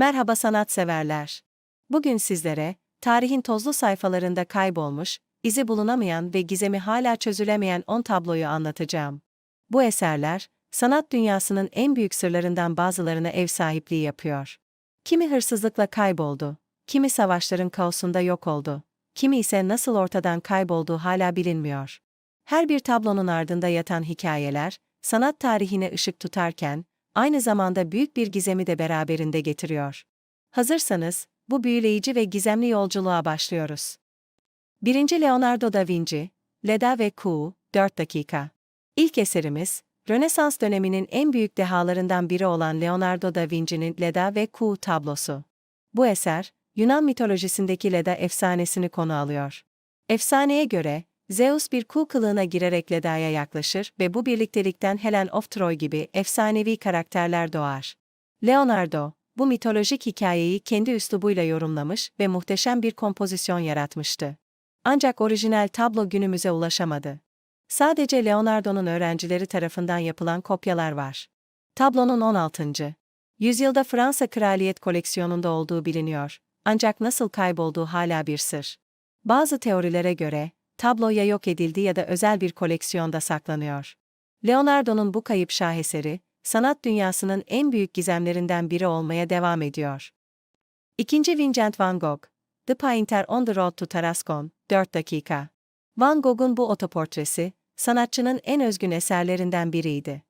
Merhaba sanatseverler. Bugün sizlere, tarihin tozlu sayfalarında kaybolmuş, izi bulunamayan ve gizemi hala çözülemeyen 10 tabloyu anlatacağım. Bu eserler, sanat dünyasının en büyük sırlarından bazılarına ev sahipliği yapıyor. Kimi hırsızlıkla kayboldu, kimi savaşların kaosunda yok oldu, kimi ise nasıl ortadan kaybolduğu hala bilinmiyor. Her bir tablonun ardında yatan hikayeler, sanat tarihine ışık tutarken, aynı zamanda büyük bir gizemi de beraberinde getiriyor. Hazırsanız, bu büyüleyici ve gizemli yolculuğa başlıyoruz. 1. Leonardo da Vinci, Leda ve Kuğu, 4 dakika. İlk eserimiz, Rönesans döneminin en büyük dehalarından biri olan Leonardo da Vinci'nin Leda ve Kuğu tablosu. Bu eser, Yunan mitolojisindeki Leda efsanesini konu alıyor. Efsaneye göre, Zeus bir kuğu kılığına girerek Leda'ya yaklaşır ve bu birliktelikten Helen of Troy gibi efsanevi karakterler doğar. Leonardo, bu mitolojik hikayeyi kendi üslubuyla yorumlamış ve muhteşem bir kompozisyon yaratmıştı. Ancak orijinal tablo günümüze ulaşamadı. Sadece Leonardo'nun öğrencileri tarafından yapılan kopyalar var. Tablonun 16. yüzyılda Fransa kraliyet koleksiyonunda olduğu biliniyor. Ancak nasıl kaybolduğu hala bir sır. Bazı teorilere göre, tablo ya yok edildi ya da özel bir koleksiyonda saklanıyor. Leonardo'nun bu kayıp şaheseri, sanat dünyasının en büyük gizemlerinden biri olmaya devam ediyor. İkinci Vincent van Gogh, The Painter on the Road to Tarascon, 4 dakika. Van Gogh'un bu otoportresi, sanatçının en özgün eserlerinden biriydi.